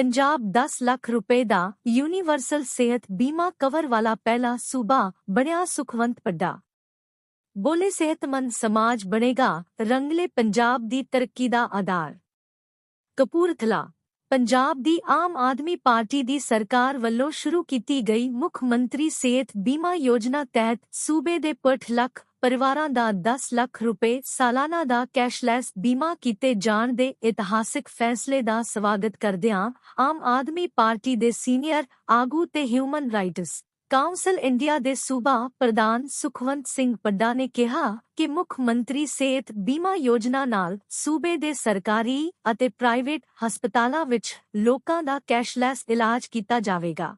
ਪੰਜਾਬ 10 ਲੱਖ ਰੁਪਏ ਦਾ ਯੂਨੀਵਰਸਲ ਸਿਹਤ ਬੀਮਾ ਕਵਰ ਵਾਲਾ ਪਹਿਲਾ ਸੂਬਾ ਬਣਿਆ ਸੁਖਵੰਤ ਪੱਡਾ ਬੋਲੇ ਸਿਹਤਮੰਦ ਸਮਾਜ ਬਣੇਗਾ ਰੰਗਲੇ ਪੰਜਾਬ ਦੀ ਤਰੱਕੀ ਦਾ ਆਧਾਰ ਕਪੂਰਥਲਾ ਪੰਜਾਬ ਦੀ ਆਮ ਆਦਮੀ ਪਾਰਟੀ ਦੀ ਸਰਕਾਰ ਵੱਲੋਂ ਸ਼ੁਰੂ ਕੀਤੀ ਗਈ ਮੁੱਖ ਮੰਤਰੀ ਸਿਹਤ ਬੀਮਾ ਯੋਜਨਾ ਤਹਿਤ ਸੂਬੇ ਦੇ 60 ਲੱਖ ਪਰਿਵਾਰਾਂ ਦਾ 10 ਲੱਖ ਰੁਪਏ ਸਾਲਾਨਾ ਦਾ ਕੈਸ਼ਲੈਸ ਬੀਮਾ ਕੀਤੇ ਜਾਣ ਦੇ ਇਤਿਹਾਸਿਕ ਫੈਸਲੇ ਦਾ ਸਵਾਗਤ ਕਰਦਿਆਂ ਆਮ ਆਦਮੀ ਪਾਰਟੀ ਦੇ ਸੀਨੀਅਰ ਆਗੂ ਤੇ ਹਿਊਮਨ ਰਾਈਟਸ ਕਾਉਂਸਲ ਇੰਡੀਆ ਦੇ ਸੂਬਾ ਪ੍ਰਧਾਨ ਸੁਖਵੰਤ ਸਿੰਘ ਪੱਡਾ ਨੇ ਕਿਹਾ ਕਿ ਮੁੱਖ ਮੰਤਰੀ ਸਿਹਤ ਬੀਮਾ ਯੋਜਨਾ ਨਾਲ ਸੂਬੇ ਦੇ ਸਰਕਾਰੀ ਅਤੇ ਪ੍ਰਾਈਵੇਟ ਹਸਪਤਾਲਾਂ ਵਿੱਚ ਲੋਕਾਂ ਦਾ ਕੈਸ਼ਲੈਸ ਇਲਾਜ ਕੀਤਾ ਜਾਵੇਗਾ।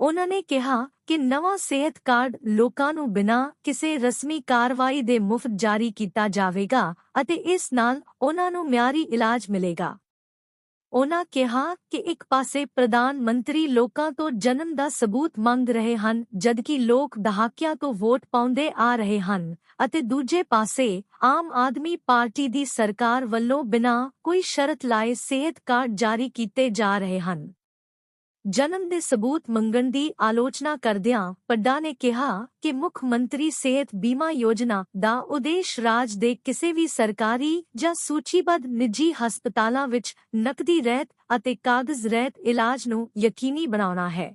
ਉਨ੍ਹਾਂ ਨੇ ਕਿਹਾ ਕਿ ਨਵਾਂ ਸਿਹਤ ਕਾਰਡ ਲੋਕਾਂ ਨੂੰ ਬਿਨਾਂ ਕਿਸੇ ਰਸਮੀ ਕਾਰਵਾਈ ਦੇ ਮੁਫਤ ਜਾਰੀ ਕੀਤਾ ਜਾਵੇਗਾ ਅਤੇ ਇਸ ਨਾਲ ਉਹਨਾਂ ਨੂੰ ਮਿਆਰੀ ਇਲਾਜ ਮਿਲੇਗਾ। ਉਹਨਾਂ ਕਿਹਾ ਕਿ ਇੱਕ ਪਾਸੇ ਪ੍ਰਧਾਨ ਮੰਤਰੀ ਲੋਕਾਂ ਤੋਂ ਜਨਮ ਦਾ ਸਬੂਤ ਮੰਗ ਰਹੇ ਹਨ, ਜਦਕਿ ਲੋਕ ਦਹਾਕਿਆਂ ਤੋਂ ਵੋਟ ਪਾਉਂਦੇ ਆ ਰਹੇ ਹਨ, ਅਤੇ ਦੂਜੇ ਪਾਸੇ ਆਮ ਆਦਮੀ ਪਾਰਟੀ ਦੀ ਸਰਕਾਰ ਵੱਲੋਂ ਬਿਨਾਂ ਕੋਈ ਸ਼ਰਤ ਲਾਏ ਸਿਹਤ ਕਾਰਡ ਜਾਰੀ ਕੀਤੇ ਜਾ ਰਹੇ ਹਨ। ਜਨਮ ਦੇ ਸਬੂਤ ਮੰਗਣ ਦੀ ਆਲੋਚਨਾ ਕਰਦਿਆਂ ਪੱਡਾ ਨੇ ਕਿਹਾ ਕਿ ਮੁੱਖ ਮੰਤਰੀ ਸਿਹਤ ਬੀਮਾ ਯੋਜਨਾ ਦਾ ਉਦੇਸ਼ ਰਾਜ ਦੇ ਕਿਸੇ ਵੀ ਸਰਕਾਰੀ ਜਾਂ ਸੂਚੀਬੱਧ ਨਿੱਜੀ ਹਸਪਤਾਲਾਂ ਵਿੱਚ ਨਕਦੀ ਰਹਿਤ ਅਤੇ ਕਾਗਜ਼ ਰਹਿਤ ਇਲਾਜ ਨੂੰ ਯਕੀਨੀ ਬਣਾਉਣਾ ਹੈ।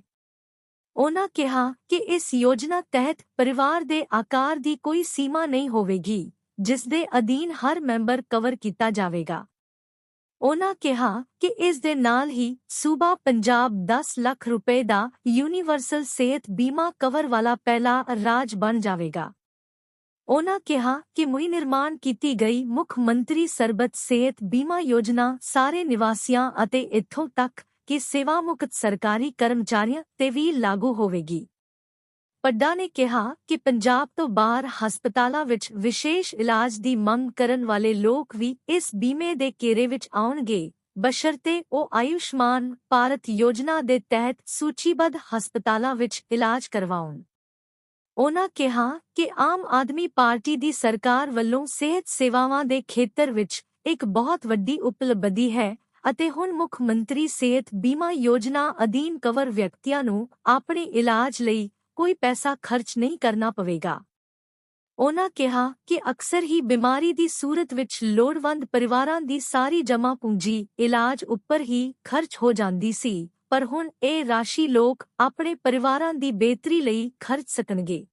ਉਨ੍ਹਾਂ ਕਿਹਾ ਕਿ ਇਸ ਯੋਜਨਾ ਤਹਿਤ ਪਰਿਵਾਰ ਦੇ ਆਕਾਰ ਦੀ ਕੋਈ ਸੀਮਾ ਨਹੀਂ ਹੋਵੇਗੀ, ਜਿਸ ਦੇ ਅਧੀਨ ਹਰ ਮੈਂਬਰ ਕਵਰ ਕੀਤਾ ਜਾਵੇਗਾ। ਉਨ੍ਹਾਂ ਕਿਹਾ ਕਿ ਇਸ ਦੇ ਨਾਲ ਹੀ ਸੂਬਾ ਪੰਜਾਬ 10 ਲੱਖ ਰੁਪਏ ਦਾ ਯੂਨੀਵਰਸਲ ਸਿਹਤ ਬੀਮਾ ਕਵਰ ਵਾਲਾ ਪਹਿਲਾ ਰਾਜ ਬਣ ਜਾਵੇਗਾ। ਉਹਨਾਂ ਕਿਹਾ ਕਿ ਮੁਈ ਨਿਰਮਾਣ ਕੀਤੀ ਗਈ ਮੁੱਖ ਮੰਤਰੀ ਸਰਬਤ ਸਿਹਤ ਬੀਮਾ ਯੋਜਨਾ ਸਾਰੇ ਨਿਵਾਸੀਆਂ ਅਤੇ ਇੱਥੋਂ ਤੱਕ ਕਿ ਸੇਵਾ ਮੁਕਤ ਸਰਕਾਰੀ ਕਰਮਚਾਰੀਆਂ ਤੇ ਵੀ ਲਾਗੂ ਹੋਵੇਗੀ। ਪੱਡਾ ਨੇ ਕਿਹਾ ਕਿ ਪੰਜਾਬ ਤੋਂ ਬਾਹਰ ਹਸਪਤਾਲਾਂ ਵਿੱਚ ਵਿਸ਼ੇਸ਼ ਇਲਾਜ ਦੀ ਮੰਗ ਕਰਨ ਵਾਲੇ ਲੋਕ ਵੀ ਇਸ ਬੀਮੇ ਦੇ ਘੇਰੇ ਵਿੱਚ ਆਉਣਗੇ। ਬਸ਼ਰਤੇ ਉਹ ਆਯੁਸ਼ਮਾਨ ਭਾਰਤ ਯੋਜਨਾ ਦੇ ਤਹਿਤ ਸੂਚੀਬੱਧ ਹਸਪਤਾਲਾਂ ਵਿੱਚ ਇਲਾਜ ਕਰਵਾਉਣ। ਉਨ੍ਹਾਂ ਕਿਹਾ ਕਿ ਆਮ ਆਦਮੀ ਪਾਰਟੀ ਦੀ ਸਰਕਾਰ ਵੱਲੋਂ ਸਿਹਤ ਸੇਵਾਵਾਂ ਦੇ ਖੇਤਰ ਵਿੱਚ ਇੱਕ ਬਹੁਤ ਵੱਡੀ ਉਪਲਬਧੀ ਹੈ ਅਤੇ ਹੁਣ ਮੁੱਖ ਮੰਤਰੀ ਸਿਹਤ ਬੀਮਾ ਯੋਜਨਾ ਅਧੀਨ ਕਵਰ ਵਿਅਕਤੀਆਂ ਨੂੰ ਆਪਣੇ ਇਲਾਜ ਲਈ ਕੋਈ ਪੈਸਾ ਖਰਚ ਨਹੀਂ ਕਰਨਾ ਪਵੇਗਾ। ਉਹਨਾਂ ਕਿਹਾ ਕਿ ਅਕਸਰ ਹੀ ਬਿਮਾਰੀ ਦੀ ਸੂਰਤ ਵਿੱਚ ਲੋੜਵੰਦ ਪਰਿਵਾਰਾਂ ਦੀ ਸਾਰੀ ਜਮ੍ਹਾਂ ਪੂੰਜੀ ਇਲਾਜ ਉੱਪਰ ਹੀ ਖਰਚ ਹੋ ਜਾਂਦੀ ਸੀ, ਪਰ ਹੁਣ ਇਹ ਰਾਸ਼ੀ ਲੋਕ ਆਪਣੇ ਪਰਿਵਾਰਾਂ ਦੀ ਬਿਹਤਰੀ ਲਈ ਖਰਚ ਸਕਣਗੇ।